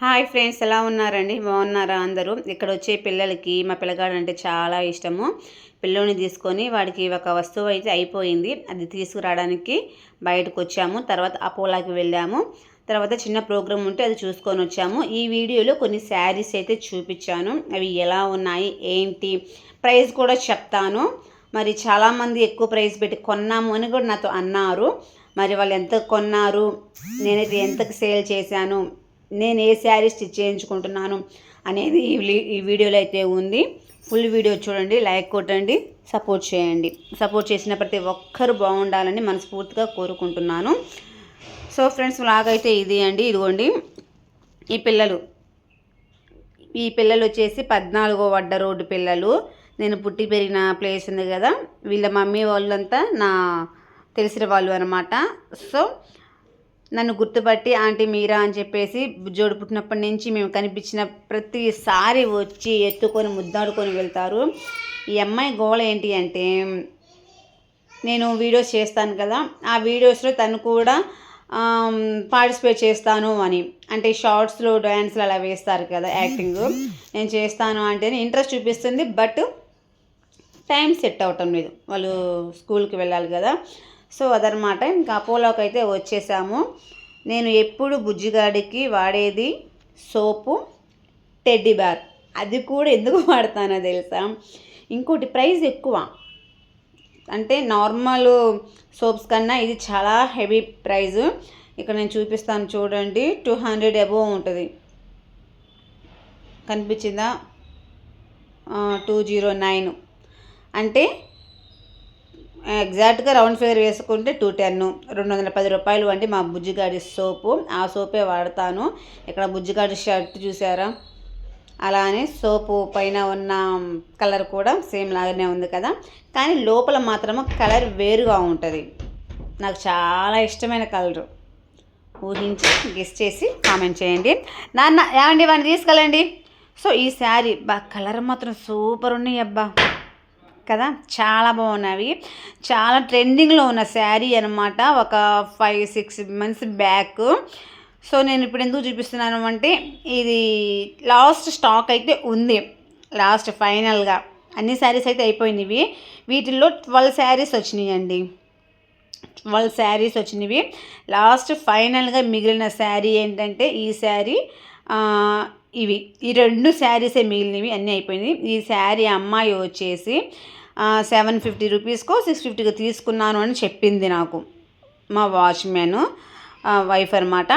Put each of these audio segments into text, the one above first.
Hi friends ఎలా ఉన్నారండి? బాగున్నారా అందరూ? ఇక్కడ వచ్చే పిల్లలకి మా పిల్లగాడు అంటే చాలా ఇష్టము. పిల్లోని తీసుకొని వాడికి ఒక వస్తువు అయితే అయిపోయింది. అది తీసుకురావడానికి బయటకు వచ్చాము. తర్వాత అపోలాకి వెళ్ళాము. తర్వాత చిన్న ప్రోగ్రామ్ ఉంటే అది చూసుకొని వచ్చాము. ఈ వీడియోలో కొన్ని శారీస్ అయితే చూపించాను. అవి ఎలా ఉన్నాయి ఏంటి? ప్రైస్ కూడా చెప్తాను. మరి చాలామంది ఎక్కువ ప్రైస్ పెట్టి కొన్నాము అని కూడా నాతో అన్నారు. మరి వాళ్ళు ఎంత కొన్నారు? నేనైతే ఎంతకు సేల్ చేశాను? నేను ఏ శారీ స్టిచ్ చేయించుకుంటున్నాను అనేది ఈ ఈ వీడియోలో అయితే ఉంది. ఫుల్ వీడియో చూడండి లైక్ కొట్టండి సపోర్ట్ చేయండి. సపోర్ట్ చేసిన ప్రతి ఒక్కరు బాగుండాలని మనస్ఫూర్తిగా కోరుకుంటున్నాను. సో ఫ్రెండ్స్ లాగైతే ఇది అండి. ఇదిగోండి ఈ పిల్లలు. ఈ పిల్లలు వచ్చేసి పద్నాలుగో వడ్డ రోడ్డు పిల్లలు. నేను పుట్టి పెరిగిన ప్లేస్ ఉంది కదా వీళ్ళ మమ్మీ వాళ్ళంతా నా తెలిసిన వాళ్ళు అనమాట సో నన్ను గుర్తుపట్టి ఆంటీ మీరా అని చెప్పేసి జోడు పుట్టినప్పటి నుంచి మేము కనిపించిన ప్రతిసారి వచ్చి ఎత్తుకొని ముద్దాడుకొని వెళ్తారు. ఈ అమ్మాయి గోళ ఏంటి అంటే నేను వీడియోస్ చేస్తాను కదా ఆ వీడియోస్లో తను కూడా పార్టిసిపేట్ చేస్తాను అని. అంటే షార్ట్స్లో డ్యాన్స్లు అలా వేస్తారు కదా యాక్టింగ్. నేను చేస్తాను అంటే ఇంట్రెస్ట్ చూపిస్తుంది బట్ టైం సెట్ అవటం లేదు. వాళ్ళు స్కూల్కి వెళ్ళాలి కదా. సో అదనమాట ఇంకా అపోలోకి అయితే వచ్చేసాము. నేను ఎప్పుడు బుజ్జిగాడికి వాడేది సోపు టెడ్డీ బ్యార్ అది కూడా ఎందుకు వాడతానో తెలుసా? ఇంకోటి ప్రైస్ ఎక్కువ. అంటే నార్మల్ సోప్స్ కన్నా ఇది చాలా హెవీ ప్రైస్ ఇక్కడ నేను చూపిస్తాను చూడండి. టూ హండ్రెడ్ అబోవ్ ఉంటుంది. కనిపించిందా? Two zero nine. అంటే ఎగ్జాక్ట్గా రౌండ్ ఫిగర్ వేసుకుంటే టూ టెన్ రెండు వందల పది రూపాయలు అంటే మా బుజ్జిగాడి సోపు. ఆ సోపే వాడతాను. ఇక్కడ బుజ్జిగాడి షర్ట్ చూసారా? అలానే సోపు పైన ఉన్న కలర్ కూడా సేమ్ లాగానే ఉంది కదా. కానీ లోపల మాత్రము కలర్ వేరుగా ఉంటుంది. నాకు చాలా ఇష్టమైన కలరు ఊహించి గెస్ చేసి కామెంట్ చేయండి. నాన్న ఏమండి? వాడిని తీసుకెళ్ళండి. సో ఈ శారీ బా కలర్ మాత్రం సూపర్ ఉన్నాయి అబ్బా. కదా? చాలా బాగున్నవి చాలా ట్రెండింగ్లో ఉన్న శారీ అనమాట ఒక five six months back. So నేను ఇప్పుడు ఎందుకు చూపిస్తున్నాను అంటే ఇది లాస్ట్ స్టాక్ అయితే ఉంది. లాస్ట్ ఫైనల్గా. అన్ని శారీస్ అయితే అయిపోయినవి. వీటిల్లో ట్వెల్వ్ శారీస్ వచ్చినాయండి. ట్వెల్వ్ శారీస్ వచ్చినవి. లాస్ట్ ఫైనల్గా మిగిలిన శారీ ఏంటంటే ఈ శారీ ఇవి. ఈ రెండు శారీసే మిగిలినవి అన్నీ అయిపోయినాయి. ఈ శారీ అమ్మాయి వచ్చేసి సెవెన్ ఫిఫ్టీ రూపీస్కో సిక్స్ ఫిఫ్టీకి తీసుకున్నాను అని చెప్పింది నాకు మా వాచ్మెన్ వైఫ్ అనమాట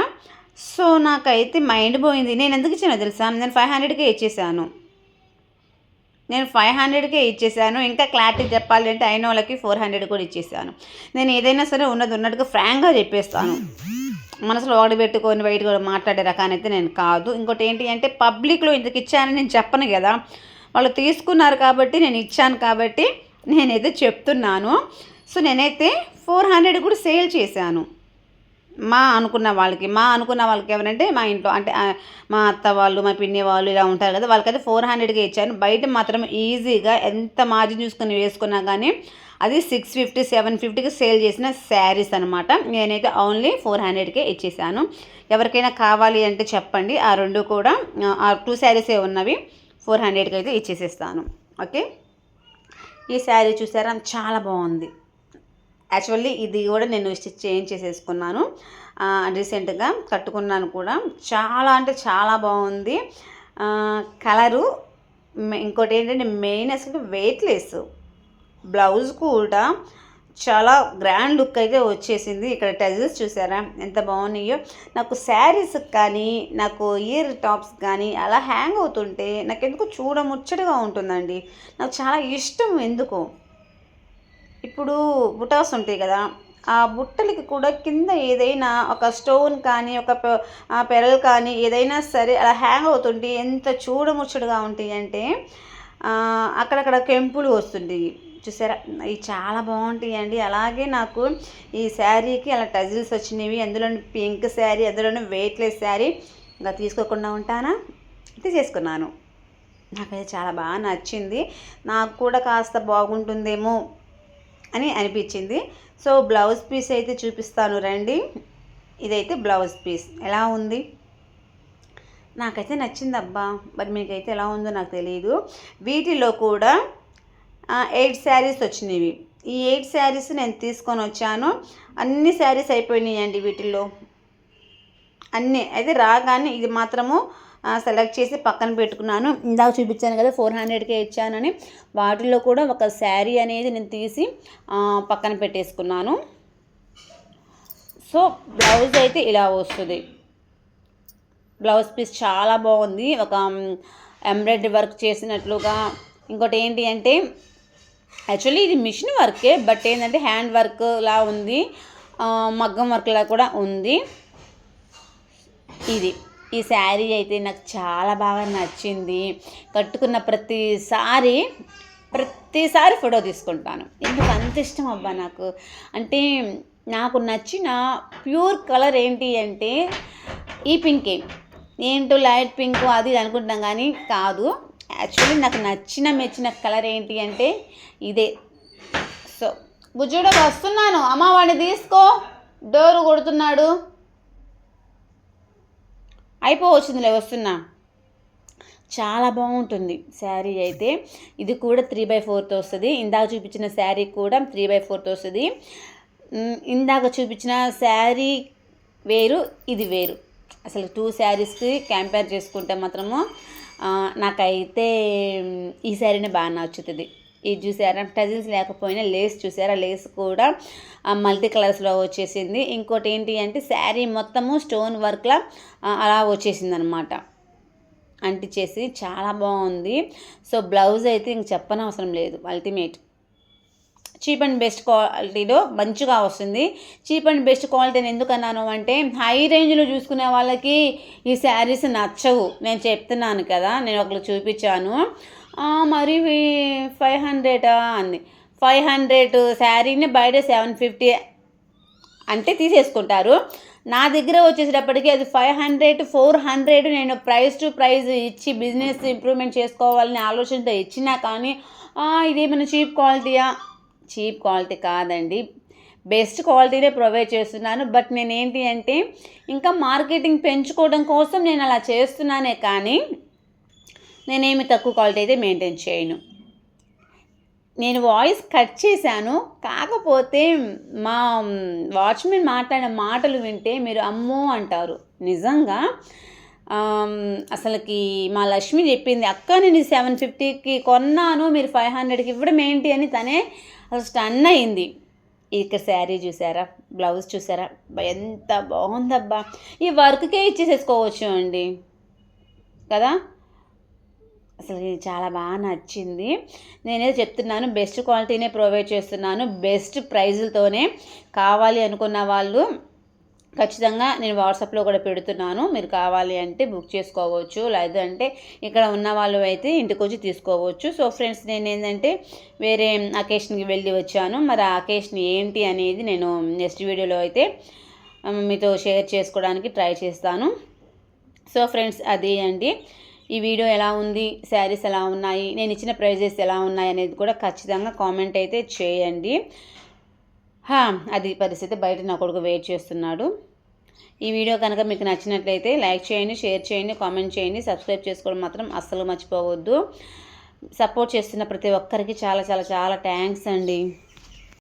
సో నాకైతే మైండ్ పోయింది. నేను ఎందుకు ఇచ్చానో తెలుసా? నేను ఫైవ్ హండ్రెడ్కే ఇచ్చేసాను. నేను ఫైవ్ హండ్రెడ్కే ఇచ్చేసాను. ఇంకా క్లారిటీ చెప్పాలంటే అయిన వాళ్ళకి ఫోర్ హండ్రెడ్ కూడా ఇచ్చేసాను. నేను ఏదైనా సరే ఉన్నది ఉన్నట్టుగా ఫ్రాంక్గా చెప్పేస్తాను. మనసులో ఒకటి పెట్టుకొని బయట కూడా మాట్లాడే రకానైతే నేను కాదు. ఇంకోటి ఏంటి అంటే పబ్లిక్లో ఇంతకు ఇచ్చానని నేను చెప్పను కదా. వాళ్ళు తీసుకున్నారు కాబట్టి నేను ఇచ్చాను కాబట్టి నేనైతే చెప్తున్నాను. సో నేనైతే ఫోర్ హండ్రెడ్ కూడా సేల్ చేశాను. మా అనుకున్న వాళ్ళకి మా అనుకున్న వాళ్ళకి ఎవరంటే మా ఇంట్లో అంటే మా అత్త వాళ్ళు మా పిన్ని వాళ్ళు ఇలా ఉంటారు కదా వాళ్ళకైతే ఫోర్ హండ్రెడ్కే ఇచ్చాను బయట మాత్రం ఈజీగా ఎంత మార్జిన్ చూసుకొని వేసుకున్నా కానీ అది సిక్స్ ఫిఫ్టీ సెవెన్ ఫిఫ్టీకి సేల్ చేసిన శారీస్ అనమాట నేనైతే ఓన్లీ ఫోర్ హండ్రెడ్కే ఇచ్చేసాను. ఎవరికైనా కావాలి అంటే చెప్పండి. ఆ రెండు కూడా ఆ టూ శారీసే ఉన్నవి. ఫోర్ హండ్రెడ్కి అయితే ఇచ్చేసేస్తాను. ఓకే? ఈ శారీ చూసారా? చాలా బాగుంది. యాక్చువల్లీ ఇది కూడా నేను స్టిచ్ చేయించేసేసుకున్నాను. చేసేసుకున్నాను రీసెంట్గా కట్టుకున్నాను కూడా. చాలా అంటే చాలా బాగుంది. కలరు ఇంకోటి ఏంటంటే మెయిన్ అసలు వెయిట్లెస్ బ్లౌజ్ కూడా చాలా గ్రాండ్ లుక్ అయితే వచ్చేసింది. ఇక్కడ టజిల్స్ చూసారా? ఎంత బాగున్నాయో. నాకు శారీస్ కానీ నాకు ఇయర్ టాప్స్ కానీ అలా హ్యాంగ్ అవుతుంటే నాకు ఎందుకు చూడముచ్చటగా ఉంటుందండి. నాకు చాలా ఇష్టం ఎందుకు. ఇప్పుడు బుటాస్ ఉంటాయి కదా ఆ బుట్టలకి కూడా కింద ఏదైనా ఒక స్టోన్ కానీ ఒక పె- పెరల్ కానీ ఏదైనా సరే అలా హ్యాంగ్ అవుతుంటే ఎంత చూడముచ్చటగా ఉంటాయి అంటే అక్కడక్కడ కెంపులు వస్తుంటాయి. చూసారా? ఇవి చాలా బాగుంటాయి అండి. అలాగే నాకు ఈ శారీకి అలా టజిల్స్ వచ్చినవి అందులోని పింక్ శారీ అందులోని వెయిట్లెస్ శారీ ఇంకా తీసుకోకుండా ఉంటానా? తీసేసుకున్నాను. నాకైతే చాలా బాగా నచ్చింది. నాకు కూడా కాస్త బాగుంటుందేమో అని అనిపించింది. సో బ్లౌజ్ పీస్ అయితే చూపిస్తాను రండి. ఇదైతే బ్లౌజ్ పీస్. ఎలా ఉంది? నాకైతే నచ్చింది అబ్బా మరి మీకైతే ఎలా ఉందో నాకు తెలియదు వీటిలో కూడా ఎయిట్ శారీస్ వచ్చినవి. ఈ ఎయిట్ శారీస్ నేను తీసుకొని వచ్చాను. అన్ని శారీస్ అయిపోయినాయండి వీటిల్లో. అన్నీ. అయితే రాగానే ఇది మాత్రము సెలెక్ట్ చేసి పక్కన పెట్టుకున్నాను. ఇందాక చూపించాను కదా ఫోర్ హండ్రెడ్కే ఇచ్చానని. వాటిలో కూడా ఒక శారీ అనేది నేను తీసి పక్కన పెట్టేసుకున్నాను. సో బ్లౌజ్ అయితే ఇలా వస్తుంది. బ్లౌజ్ పీస్ చాలా బాగుంది. ఒక ఎంబ్రాయిడరీ వర్క్ చేసినట్లుగా. ఇంకోటి ఏంటి అంటే యాక్చువల్లీ ఇది మిషన్ వర్కే బట్ ఏంటంటే హ్యాండ్ వర్క్ లా ఉంది. మగ్గం వర్క్లా కూడా ఉంది. ఇది. ఈ శారీ అయితే నాకు చాలా బాగా నచ్చింది. కట్టుకున్న ప్రతిసారి ప్రతిసారి ఫోటో తీసుకుంటాను. ఎందుకు అంత ఇష్టం అబ్బా నాకు? అంటే నాకు నచ్చిన ప్యూర్ కలర్ ఏంటి అంటే ఈ పింకే ఏంటో లైట్ పింక్ అది ఇది అనుకుంటున్నాం కానీ కాదు. యాక్చువల్లీ నాకు నచ్చిన మెచ్చిన కలర్ ఏంటి అంటే ఇదే. సో బుజ్జుడు వస్తున్నాను. అమ్మ వాడిని తీసుకో. డోరు కొడుతున్నాడు. అయిపోవచ్చిందిలే వస్తున్నా. చాలా బాగుంటుంది శారీ అయితే. ఇది కూడా త్రీ బై ఫోర్త్ వస్తుంది. ఇందాక చూపించిన శారీ కూడా త్రీ బై ఫోర్త్ వస్తుంది. ఇందాక చూపించిన శారీ వేరు ఇది వేరు. అసలు టూ శారీస్కి కంపేర్ చేసుకుంటే మాత్రము నాకైతే ఈ శారీనే బాగా నచ్చుతుంది. ఇది చూసారా? టజిల్స్ లేకపోయినా లేస్ చూసారా? లేస్ కూడా మల్టీ కలర్స్లో వచ్చేసింది. ఇంకోటి ఏంటి అంటే శారీ మొత్తము స్టోన్ వర్క్లా అలా వచ్చేసింది అనమాట అంటించేసి చాలా బాగుంది. సో బ్లౌజ్ అయితే ఇంక చెప్పనవసరం లేదు. అల్టిమేట్ చీప్ అండ్ బెస్ట్ క్వాలిటీలో మంచిగా వస్తుంది. చీప్ అండ్ బెస్ట్ క్వాలిటీని ఎందుకు అన్నాను అంటే హై రేంజ్లో చూసుకునే వాళ్ళకి ఈ శారీస్ నచ్చవు. నేను చెప్తున్నాను కదా నేను ఒకళ్ళు చూపించాను. మరి ఫైవ్ హండ్రెడా అంది. ఫైవ్ హండ్రెడ్ శారీని బయట సెవెన్ ఫిఫ్టీ అంటే తీసేసుకుంటారు. నా దగ్గర వచ్చేసేటప్పటికి అది ఫైవ్ హండ్రెడ్ ఫోర్ హండ్రెడ్ నేను ప్రైస్ టు ప్రైస్ ఇచ్చి బిజినెస్ ఇంప్రూవ్మెంట్ చేసుకోవాలని ఆలోచనతో ఇచ్చినా కానీ ఇదేమైనా చీప్ క్వాలిటీయా చీప్ క్వాలిటీ కాదండి. బెస్ట్ క్వాలిటీనే ప్రొవైడ్ చేస్తున్నాను. బట్ నేనేంటి అంటే ఇంకా మార్కెటింగ్ పెంచుకోవడం కోసం నేను అలా చేస్తున్నానే కానీ నేనేమి తక్కువ క్వాలిటీ అయితే మెయింటైన్ చేయను. నేను వాయిస్ కట్ చేశాను కాకపోతే మా వాచ్మెన్ మాట్లాడిన మాటలు వింటే మీరు అమ్మో అంటారు. నిజంగా అసలుకి మా లక్ష్మి చెప్పింది అక్క నేను సెవెన్ ఫిఫ్టీకి కొన్నాను మీరు ఫైవ్ హండ్రెడ్కి ఇవ్వడం ఏంటి? అని తనే అసలు స్టన్ అయింది. ఇక్కడ శారీ చూసారా? బ్లౌజ్ చూసారా? ఎంత బాగుందబ్బా. ఈ వర్క్కే ఇచ్చేసేసుకోవచ్చు అండి. కదా? అసలు ఇది చాలా బాగా నచ్చింది. నేనేదో చెప్తున్నాను బెస్ట్ క్వాలిటీనే ప్రొవైడ్ చేస్తున్నాను బెస్ట్ ప్రైజులతోనే కావాలి అనుకున్న వాళ్ళు ఖచ్చితంగా నేను వాట్సాప్లో కూడా పెడుతున్నాను. మీరు కావాలి అంటే బుక్ చేసుకోవచ్చు లేదంటే ఇక్కడ ఉన్న వాళ్ళు అయితే ఇంటికి వచ్చి తీసుకోవచ్చు. సో ఫ్రెండ్స్ నేను ఏంటంటే వేరే అకేషన్కి వెళ్ళి వచ్చాను. మరి ఆ అకేషన్ ఏంటి అనేది నేను నెక్స్ట్ వీడియోలో అయితే మీతో షేర్ చేసుకోవడానికి ట్రై చేస్తాను. సో ఫ్రెండ్స్ అది అండి. ఈ వీడియో ఎలా ఉంది? శారీస్ ఎలా ఉన్నాయి? నేను ఇచ్చిన ప్రైజెస్ ఎలా ఉన్నాయి? అనేది కూడా ఖచ్చితంగా కామెంట్ అయితే చేయండి. అది పరిస్థితి బయట నా కొడుకు వెయిట్ చేస్తున్నాడు. ఈ వీడియో కనుక మీకు నచ్చినట్లయితే లైక్ చేయండి షేర్ చేయండి కామెంట్ చేయండి. సబ్స్క్రైబ్ చేసుకోవడం మాత్రం అస్సలు మర్చిపోవద్దు. సపోర్ట్ చేస్తున్న ప్రతి ఒక్కరికి చాలా చాలా చాలా థ్యాంక్స్ అండి.